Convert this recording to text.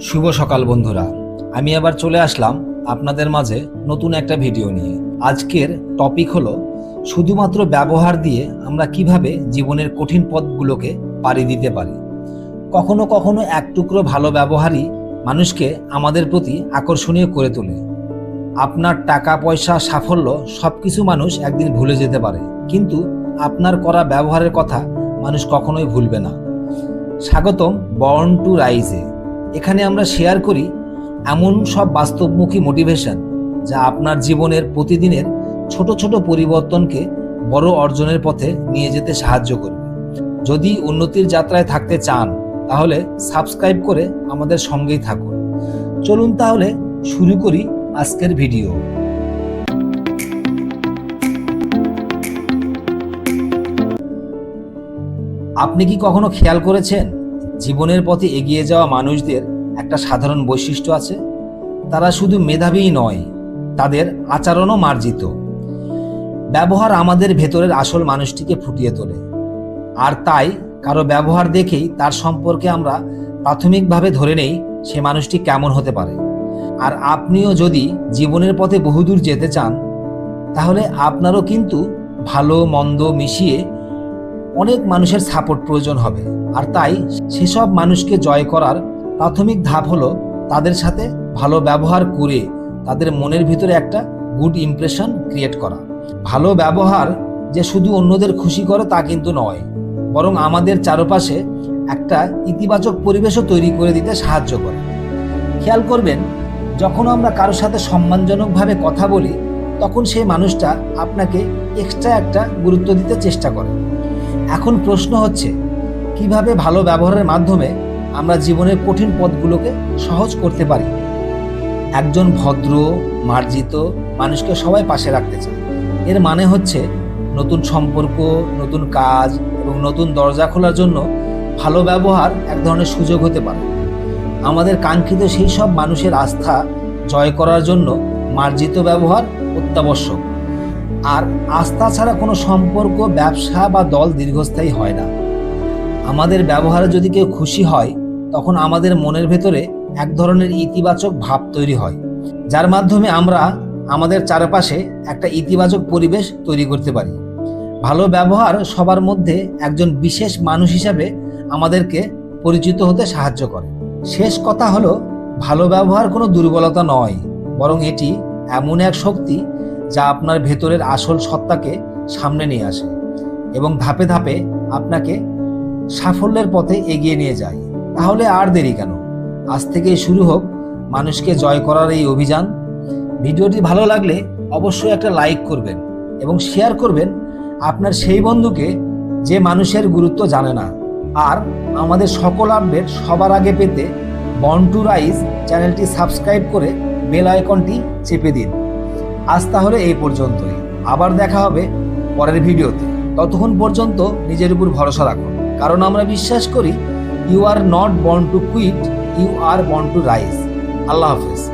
শুভ সকাল বন্ধুরা। আমি আবার চলে আসলাম আপনাদের মাঝে নতুন একটা ভিডিও নিয়ে। আজকের টপিক হলো শুধুমাত্র ব্যবহার দিয়ে আমরা কীভাবে জীবনের কঠিন পথগুলোকে পাড়ি দিতে পারি। কখনো কখনো এক টুকরো ভালো ব্যবহারই মানুষকে আমাদের প্রতি আকর্ষণীয় করে তোলে। আপনার টাকা, পয়সা, সাফল্য সব কিছু মানুষ একদিন ভুলে যেতে পারে। কিন্তু আপনার করা ব্যবহারের কথা মানুষ কখনোই ভুলবে না। স্বাগতম বর্ন টু রাইজে। এখানে আমরা শেয়ার করি এমন সব বাস্তবমুখী মোটিভেশন যা আপনার জীবনের প্রতিদিনের ছোট ছোট পরিবর্তনকে বড় অর্জনের পথে নিয়ে যেতে সাহায্য করবে। যদি উন্নতির যাত্রায় থাকতে চান, তাহলে সাবস্ক্রাইব করে আমাদের সঙ্গেই থাকুন। চলুন তাহলে শুরু করি আজকের ভিডিও আপনি কি কখনো খেয়াল করেছেন জীবনের পথে এগিয়ে যাওয়া মানুষদের একটা সাধারণ বৈশিষ্ট্য আছে। তারা শুধু মেধাবীই নয়, তাদের আচরণও মার্জিত। ব্যবহার আমাদের ভেতরের আসল মানুষটিকে ফুটিয়ে তোলে। আর তাই কারও ব্যবহার দেখেই তার সম্পর্কে আমরা প্রাথমিকভাবে ধরে নেই সে মানুষটি কেমন হতে পারে। আর আপনিও যদি জীবনের পথে বহুদূর যেতে চান, তাহলে আপনারও কিন্তু ভালো, মন্দ মিশিয়ে অনেক মানুষের সাপোর্ট প্রয়োজন হবে। আর তাই সেসব মানুষকে জয় করার প্রাথমিক ধাপ হলো তাদের সাথে ভালো ব্যবহার করে তাদের মনের ভিতরে একটা গুড ইমপ্রেশন ক্রিয়েট করা। ভালো ব্যবহার যে শুধু অন্যদের খুশি করে তা কিন্তু নয়, বরং আমাদের চারপাশে একটা ইতিবাচক পরিবেশও তৈরি করে দিতে সাহায্য করে। খেয়াল করবেন, যখন আমরা কারোর সাথে সম্মানজনকভাবে কথা বলি, তখন সেই মানুষটা আপনাকে এক্সট্রা একটা গুরুত্ব দিতে চেষ্টা করে। এখন প্রশ্ন হচ্ছে, কীভাবে ভালো ব্যবহারের মাধ্যমে আমরা জীবনের কঠিন পথগুলোকে সহজ করতে পারি? একজন ভদ্র, মার্জিত মানুষকে সবাই পাশে রাখতে চায়। এর মানে হচ্ছে নতুন সম্পর্ক, নতুন কাজ এবং নতুন দরজা খোলার জন্য ভালো ব্যবহার এক ধরনের সুযোগ হতে পারে। আমাদের কাঙ্ক্ষিত সেই সব মানুষের আস্থা জয় করার জন্য মার্জিত ব্যবহার অত্যাবশ্যক। আর আস্থা ছাড়া কোনো সম্পর্ক, ব্যবসা বা দল দীর্ঘস্থায়ী হয় না। আমাদের ব্যবহারে যদি কেউ খুশি হয়, তখন আমাদের মনের ভেতরে এক ধরনের ইতিবাচক ভাব তৈরি হয়, যার মাধ্যমে আমরা আমাদের চারপাশে একটা ইতিবাচক পরিবেশ তৈরি করতে পারি। ভালো ব্যবহার সবার মধ্যে একজন বিশেষ মানুষ হিসাবে আমাদেরকে পরিচিত হতে সাহায্য করে। শেষ কথা হলো, ভালো ব্যবহার কোনো দুর্বলতা নয়, বরং এটি এমন এক শক্তি যা আপনার ভেতরের আসল সত্তাকে সামনে নিয়ে আসে এবং ধাপে ধাপে আপনাকে সাফল্যের পথে এগিয়ে নিয়ে যায়। তাহলে আর দেরি কেন? আজ থেকেই শুরু হোক মানুষকে জয় করার এই অভিযান। ভিডিওটি ভালো লাগলে অবশ্যই একটা লাইক করবেন এবং শেয়ার করবেন আপনার সেই বন্ধুকে যে মানুষের গুরুত্ব জানে না। আর আমাদের সকল আপডেট সবার আগে পেতে বন টু রাইজ চ্যানেলটি সাবস্ক্রাইব করে বেল আইকনটি চেপে দিন। আজ তাহলে এই পর্যন্তই। আবার দেখা হবে পরের ভিডিওতে। ততক্ষণ পর্যন্ত নিজের উপর ভরসা রাখুন। কারণ আমরা বিশ্বাস করি you are not born to quit you are born to rise আল্লাহ হাফেজ।